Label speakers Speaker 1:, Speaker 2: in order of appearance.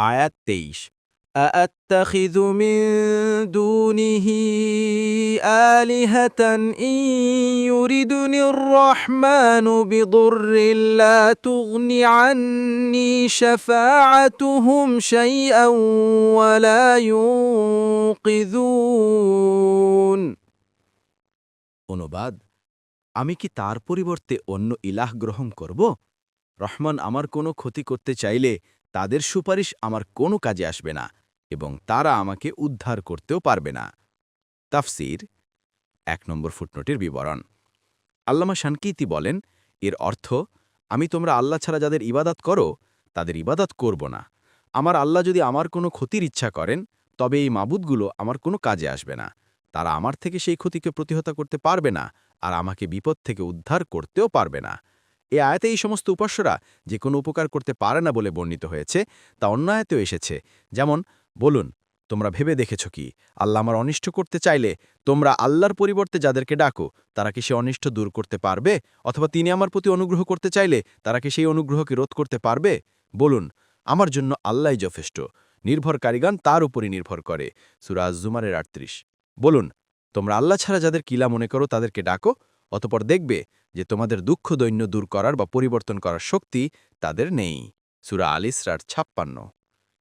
Speaker 1: আয়াত তেইশ أأتخذ من دونه آلهة إن يردني الرحمن بضر لا تغن عني شفاعتهم شيئا ولا ينقذون অনুবাদ আমি কি তার পরিবর্তে অন্য ইলাহ গ্রহণ করব রহমান আমার কোনো ক্ষতি করতে চাইলে তাদের সুপারিশ আমার কোনো কাজে আসবে না এবং তারা আমাকে উদ্ধার করতেও পারবে না। তাফসির, এক নম্বর ফুটনোটের বিবরণ। আল্লামা শানকিতি বলেন, এর অর্থ, আমি তোমরা আল্লাহ ছাড়া যাদের ইবাদত করো, তাদের ইবাদত করব না। আমার আল্লাহ যদি আমার কোনো ক্ষতির ইচ্ছা করেন, তবে এই মাবুদগুলো আমার কোনো কাজে আসবে না। তারা আমার থেকে সেই ক্ষতিকে প্রতিহত করতে পারবে না আর আমাকে বিপদ থেকে উদ্ধার করতেও পারবে না। এ আয়াতে এই সমস্ত উপাস্যরা যে কোনো উপকার করতে পারে না বলে বর্ণিত হয়েছে, তা অন্য আয়াতেও এসেছে। যেমন, বলুন, তোমরা ভেবে দেখেছ কি? আল্লাহ আমার অনিষ্ট করতে চাইলে তোমরা আল্লাহর পরিবর্তে যাদেরকে ডাকো, তারা কি সে অনিষ্ট দূর করতে পারবে? অথবা তিনি আমার প্রতি অনুগ্রহ করতে চাইলে তারা কি সেই অনুগ্রহকে রোধ করতে পারবে? বলুন, আমার জন্য আল্লাহ যথেষ্ট। নির্ভরকারীগান তার উপরই নির্ভর করে। সুরাজ জুমারের আটত্রিশ। বলুন, তোমরা আল্লাহ ছাড়া যাদের কিলা মনে করো তাদেরকে ডাকো। অতপর দেখবে যে তোমাদের দুঃখ দৈন্য দূর করার বা পরিবর্তন করার শক্তি তাদের নেই। সুরা আলিসরার ছাপ্পান্ন।